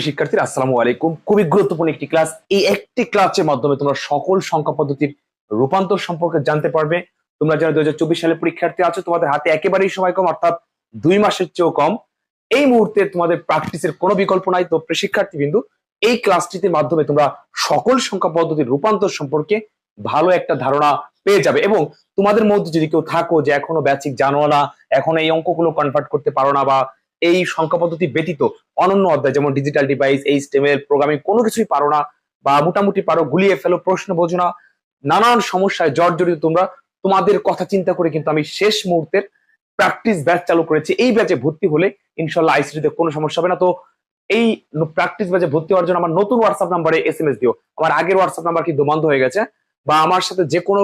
শিক্ষার্থীরা, আসসালামু আলাইকুম। খুবই গুরুত্বপূর্ণ একটি ক্লাস। এই একটি ক্লাসের মাধ্যমে তোমরা সকল সংখ্যা পদ্ধতির রূপান্তর সম্পর্কে জানতে পারবে। তোমরা যারা দুই সালে পরীক্ষার্থী আছো, তোমাদের হাতে একেবারেই সময় কম, অর্থাৎ দুই মাসের চেয়েও কম। এই মুহূর্তে তোমাদের প্র্যাকটিসের কোনো বিকল্প নাই। তো প্রিয় শিক্ষার্থী বিন্দু এই ক্লাসটির মাধ্যমে তোমরা সকল সংখ্যা পদ্ধতির রূপান্তর সম্পর্কে ভালো একটা ধারণা পেয়ে যাবে এবং তোমাদের মধ্যে যদি কেউ থাকো যে এখনও ব্যাচিক জানো না, এখন এই অঙ্কগুলো কনভার্ট করতে পারো না বা এই সংখ্যা পদ্ধতি ব্যতীত অনন্য অধ্যায়, যেমন ডিজিটাল ডিভাইস এই স্টেমের প্রোগ্রামিং কোনো কিছুই পারো না বা মোটামুটি পারো, গুলিয়ে ফেলো, প্রশ্ন বোঝো না। নানান সমস্যায় জর্জরিত তোমরা, তোমাদের কথা চিন্তা করে কিন্তু আমি শেষ মুহূর্তের প্র্যাকটিস ব্যাচ চালু করেছি। এই ব্যাচে ভর্তি হলে ইনশাল্লাহ আইসিটিতে কোনো সমস্যা হবে না। তো এই প্র্যাকটিস ব্যাচে ভর্তি হওয়ার জন্য আমার নতুন হোয়াটসঅ্যাপ নাম্বারে এস এম এস দিও। আমার আগের হোয়াটসঅ্যাপ নাম্বার কিন্তু বন্ধ হয়ে গেছে বা আমার সাথে যে কোনো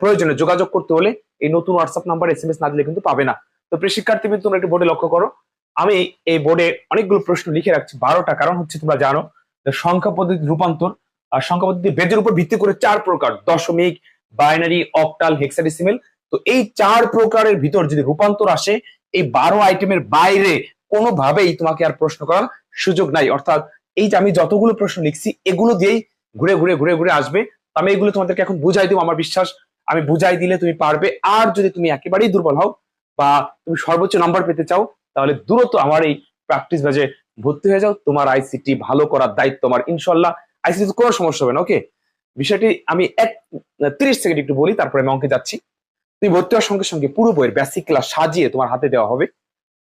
প্রয়োজনে যোগাযোগ করতে হলে এই নতুন WhatsApp number S M S না দিলে কিন্তু পাবে না। তো প্রিয় শিক্ষার্থী কিন্তু তোমরা একটু বোর্ডে লক্ষ্য করো। আমি এই বোর্ডে অনেকগুলো প্রশ্ন লিখে রাখছি, বারোটা। কারণ হচ্ছে তোমরা জানো সংখ্যা পদ্ধতি রূপান্তর আর সংখ্যা পদ্ধতি বেদের উপর ভিত্তি করে চার প্রকার, দশমিক বাইনারি অক্টাল হেক্সাডেসিমেল তো এই চার প্রকারের ভিতর যদি রূপান্তর আসে, এই বারো আইটেমের বাইরে কোনোভাবেই তোমাকে আর প্রশ্ন করার সুযোগ নাই। অর্থাৎ এই যে আমি যতগুলো প্রশ্ন লিখছি, এগুলো দিয়েই ঘুরে ঘুরে ঘুরে ঘুরে আসবে। আমি এগুলো তোমাদেরকে এখন বুঝাই দিব, আমার বিশ্বাস। আমি বুঝাই দিলে তুমি পারবে। আর যদি তুমি একেবারেই দুর্বল হও বা তুমি সর্বোচ্চ নাম্বার পেতে চাও তাহলে দ্রুত আমার এই প্র্যাকটিস ব্যাচে ভর্তি হয়ে যাও। তোমার আইসিটি ভালো করার দায়িত্ব আমার ইনশাল্লাহ। আইসিটি কোনো সমস্যা হবে না ওকে বিষয়টি আমি এক, তিরিশ সেকেন্ড একটু বলি, তারপরে আমি অঙ্কে যাচ্ছি। তুমি ভর্তি হওয়ার সঙ্গে সঙ্গে পুরো বইয়ের বেসিক ক্লাস সাজিয়ে তোমার হাতে দেওয়া হবে।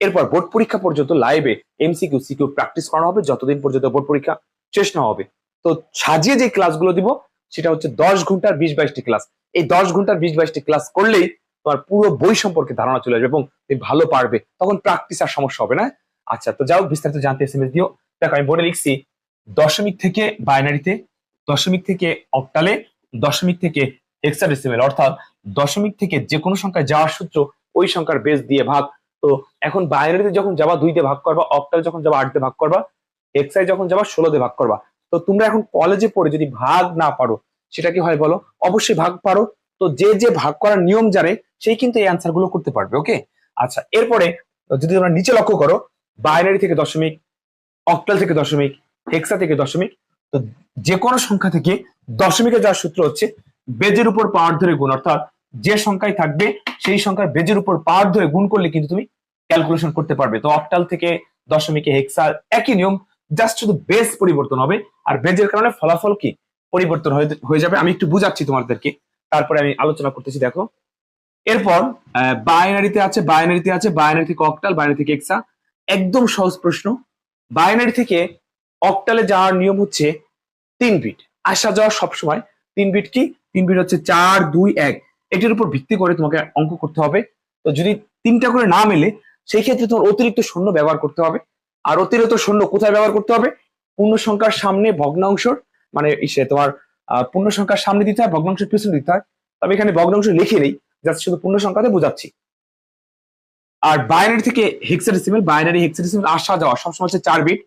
এরপর বোর্ড পরীক্ষা পর্যন্ত লাইভে এমসিকিউ সিকিউ প্র্যাকটিস করানো হবে। যতদিন পর্যন্ত বোর্ড পরীক্ষা শেষ না হবে। তো সাজিয়ে যে ক্লাসগুলো দিব, সেটা হচ্ছে দশ ঘণ্টার বিশ বাইশটি ক্লাস এই দশ ঘণ্টার বিশ বাইশটি ক্লাস করলেই তোমার পুরো বই সম্পর্কে ধারণা চলে আসবে এবং তুমি ভালো পারবে। তখন প্র্যাকটিস আর সমস্যা হবে না। আচ্ছা তো যাও, বিস্তারিত জানতে এস দিও। দেখো, আমি বোর্ডে লিখছি, দশমিক থেকে বাইনারিতে, দশমিক থেকে অক্টালে দশমিক থেকে হেক্সাডেসিমেল অর্থাৎ দশমিক থেকে যে কোনো সংখ্যায় যাওয়ার সূত্র, ওই সংখ্যার বেস দিয়ে ভাগ। তো এখন বাইনারিতে যখন যাবা, দুইতে ভাগ করবা অক্টাল যখন যাবা আট আটতে ভাগ করবা এক্সাই যখন যাবা, ষোলোতে ভাগ করবা। তো তোমরা এখন কলেজে পড়ে যদি ভাগ না পারো, সেটা কি হয় বলো? অবশ্যই ভাগ পারো। তো যে যে ভাগ করার নিয়ম জানে সেই কিন্তু এই অ্যান্সারগুলো করতে পারবে ওকে আচ্ছা এরপরে যদি তোমরা নিচে লক্ষ্য করো বাইনারি থেকে দশমিক অক্টাল থেকে দশমিক হেক্সা থেকে দশমিক, তো যে কোনো সংখ্যা থেকে দশমিকে যাওয়ার সূত্র হচ্ছে বেজের উপর পাওয়ার ধরে গুণ, অর্থাৎ যে সংখ্যায় থাকবে, সেই সংখ্যার বেজের উপর পাওয়ার ধরে গুণ করলে কিন্তু তুমি ক্যালকুলেশন করতে পারবে। তো অক্টাল থেকে দশমিকে হেক্সা একই নিয়ম জাস্ট শুধু বেস পরিবর্তন হবে, আর বেজের কারণে ফলাফল কি? পরিবর্তন হয়ে যাবে। আমি একটু বুঝাচ্ছি তোমাদেরকে। তারপরে আমি আলোচনা করতেছি, দেখো। এরপর বাইনারিতে আছে বাইনারিতে আছে বাইনারি থেকে অক্টাল বাইনারি থেকে এক্সা একদম সহজ প্রশ্ন। বাইনারি থেকে অক্টালে যাওয়ার নিয়ম হচ্ছে তিন বিট আসা যাওয়া সবসময়। তিন বিট কি? তিন বিট হচ্ছে চার, দুই, এক। এটির উপর ভিত্তি করে তোমাকে অঙ্ক করতে হবে। তো যদি তিনটা করে না মেলে, সেই ক্ষেত্রে তোমার অতিরিক্ত শূন্য ব্যবহার করতে হবে। আর অতিরিক্ত শূন্য কোথায় ব্যবহার করতে হবে? পূর্ণ সংখ্যার সামনে ভগ্নাংশর মানে তোমার পূর্ণ সংখ্যার সামনে দিতে হয়, ভগ্নাংশের পিছনে দিতে হয়। তবে এখানে ভগ্নাংশ লিখে নেই, জাস্ট শুধু পূর্ণ সংখ্যাতে বোঝাচ্ছি। আর বাইনারি থেকে হেক্সাডেসিমেল বাইনারি হেক্সাডেসিমেল আসা যাওয়া সবসময় হচ্ছে চার বিট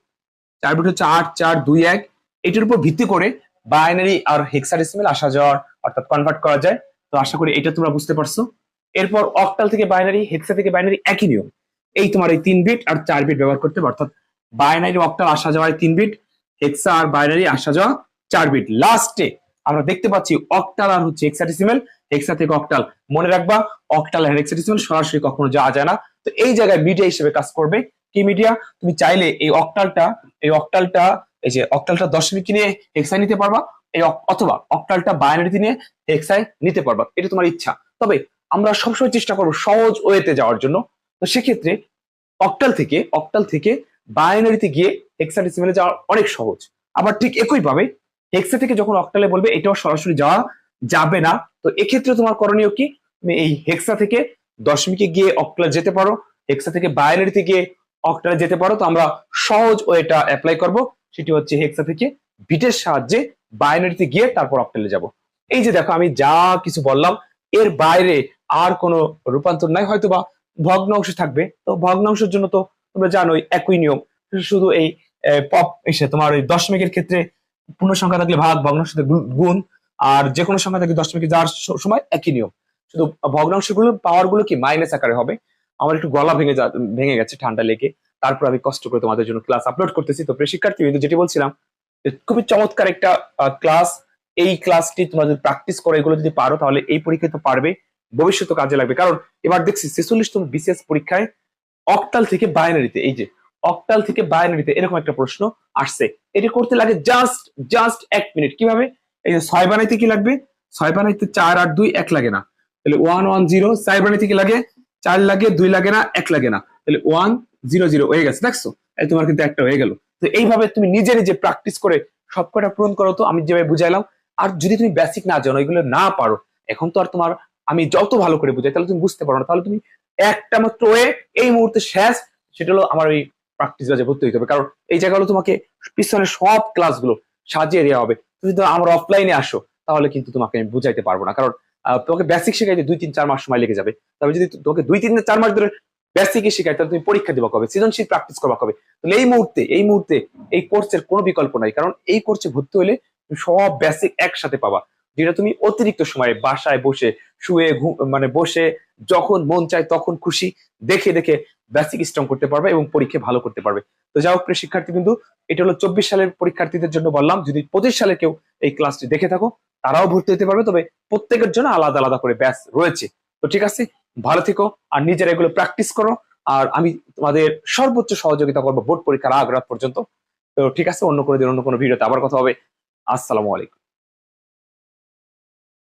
চার বিট হচ্ছে আট, চার, দুই, এক। এটির উপর ভিত্তি করে বাইনারি আর হেক্সাডেসিমেল আসা যাওয়ার অর্থাৎ কনভার্ট করা যায়। তো আশা করি এটা তোমরা বুঝতে পারছ। এরপর অক্টাল থেকে বাইনারি হেক্সা থেকে বাইনারি একই নিয়ম। এই তোমার এই তিন বিট আর চার বিট ব্যবহার করতে হবে। অর্থাৎ বাইনারি অক্টাল আসা যাওয়ায় তিন বিট হেক্সা আর বাইনারি আসা যাওয়া চার বিট লাস্টে আমরা দেখতে পাচ্ছি অক্টাল আর হচ্ছে হেক্সাডেসিমেল হেক্সা থেকে অক্টাল মনে রাখবা অক্টাল আর হেক্সাডেসিমেল সরাসরি কখনো যাওয়া যায় না। তো এই জায়গায় মিডিয়া হিসেবে কাজ করবে কি মিডিয়া তুমি চাইলে এই অক্টালটা এই অক্টালটা এই যে অক্টালটা দশমিক নিয়ে হেক্সাই নিতে পারবা, এই অথবা অক্টালটা বাইনারিতে নিয়ে হেক্সাই নিতে পারবা। এটা তোমার ইচ্ছা। তবে আমরা সবসময় চেষ্টা করব সহজ ওয়েতে যাওয়ার জন্য। তো সেক্ষেত্রে অক্টাল থেকে অক্টাল থেকে বাইনারিতে গিয়ে হেক্সাডেসিমেলে যাওয়া অনেক সহজ। আবার ঠিক একইভাবে হেক্সা থেকে যখন অক্টালে বলবে, এটাও সরাসরি যাওয়া যাবে না। তো এক্ষেত্রে তোমার করণীয় কি? তুমি এই হেক্সা থেকে দশমিকে গিয়ে অক্টালে যেতে পারো। হেক্সা থেকে বাইনারিতে গিয়ে অক্টালে যেতে পারো। তো আমরা সহজ ওয়েটা অ্যাপ্লাই করব। সেটি হচ্ছে হেক্সা থেকে বিটের সাহায্যে বাইনারিতে গিয়ে তারপর অক্টালে যাব। এই যে দেখো, আমি যা কিছু বললাম, এর বাইরে আর কোনো রূপান্তর নাই। হয়তো বা ভগ্নাংশ থাকবে। তো ভগ্নাংশের জন্য তো তোমরা জানোই, একই নিয়ম। শুধু এই পপ এসে তোমার ওই দশমিকের ক্ষেত্রে পূর্ণ সংখ্যা থাকলে ভাগ ভগ্নাংশ গুণ, আর যে কোনো সংখ্যা থাকলে দশমিকে যাওয়ার সময় একই নিয়ম। শুধু ভগ্নাংশগুলো পাওয়ারগুলো কি মাইনাস আকারে হবে? আমার একটু গলা ভেঙে ভেঙে গেছে ঠান্ডা লেগে। তারপর আমি কষ্ট করে তোমাদের জন্য ক্লাস আপলোড করতেছি। তো শিক্ষার্থী কিন্তু যেটি বলছিলাম খুবই চমৎকার একটা ক্লাস এই ক্লাসটি তোমরা যদি প্র্যাকটিস করো, এগুলো যদি পারো, তাহলে এই পরীক্ষায় তো পারবে। ভবিষ্যতে কাজে লাগবে। কারণ এবার দেখছি ছেচল্লিশতম বিসিএস পরীক্ষায় অক্টাল থেকে বাইনারিতে এই যে অক্টাল থেকে বাইনারিতে এরকম একটা প্রশ্ন আসছে। এটি করতে লাগে জাস্ট জাস্ট এক মিনিট কীভাবে? এই যে ছয় বানাইতে কি লাগবে? ছয় বানাইতে চার আর দুই এক লাগে না। তাহলে ওয়ান ওয়ান জিরো চার বানাইতে কি লাগে? চার লাগে, দুই লাগে না, এক লাগে না। তাহলে ওয়ান জিরো জিরো হয়ে গেছে, দেখছ? এই তোমার কিন্তু একটা হয়ে গেল। তো এইভাবে তুমি নিজে নিজে প্র্যাকটিস করে সবকটা পূরণ করো তো, আমি যেভাবে বুঝাইলাম। আর যদি তুমি বেসিক না জানো, এগুলো না পারো, এখন তো আর তোমার আমি যত ভালো করে বুঝাই, তাহলে তুমি বুঝতে পারো না। তাহলে তুমি একটা মাত্র ওয়ে এই মুহূর্তে শেষ, সেটা হলো আমার ওই প্র্যাকটিস বাজে ভর্তি হতে হবে। কারণ এই জায়গাগুলো তোমাকে পিছনে সব ক্লাসগুলো সাজিয়ে দেওয়া হবে। তুমি যদি আমার অফলাইনে আসো, তাহলে কিন্তু তোমাকে আমি বুঝাইতে পারব না। কারণ তোমাকে বেসিক শেখাইতে দুই, তিন, চার মাস সময় লেগে যাবে। তবে যদি তোমাকে দুই, তিন, চার মাস ধরে বেসিকই শেখাই, তাহলে তুমি পরীক্ষা দেওয়া কবে? সৃজনশীল প্র্যাকটিস করবা কবে? তাহলে এই মুহূর্তে এই মুহূর্তে এই কোর্সের কোনো বিকল্প নাই। কারণ এই কোর্সে ভর্তি হলে সব বেসিক একসাথে পাবা। যেটা তুমি অতিরিক্ত সময়ে বাসায় বসে শুয়ে মানে বসে যখন মন চায় তখন খুশি দেখে দেখে বেসিক স্ট্রং করতে পারবে এবং পরীক্ষা ভালো করতে পারবে। তো যাই হোক প্রিয় শিক্ষার্থী কিন্তু এটা হলো চব্বিশ সালের পরীক্ষার্থীদের জন্য বললাম, যদি পঁচিশ সালে কেউ এই ক্লাসটি দেখে থাকো, তারাও ভর্তি হতে পারবে, তবে প্রত্যেকের জন্য আলাদা আলাদা করে ব্যাস রয়েছে। তো ঠিক আছে, ভালো থেকো আর নিজেরা এগুলো প্র্যাকটিস করো। আর আমি তোমাদের সর্বোচ্চ সহযোগিতা করব বোর্ড পরীক্ষার আগ রাত পর্যন্ত। তো ঠিক আছে, অন্য কোনো দিন অন্য কোনো ভিডিওতে আবার কথা হবে। আসসালামু আলাইকুম।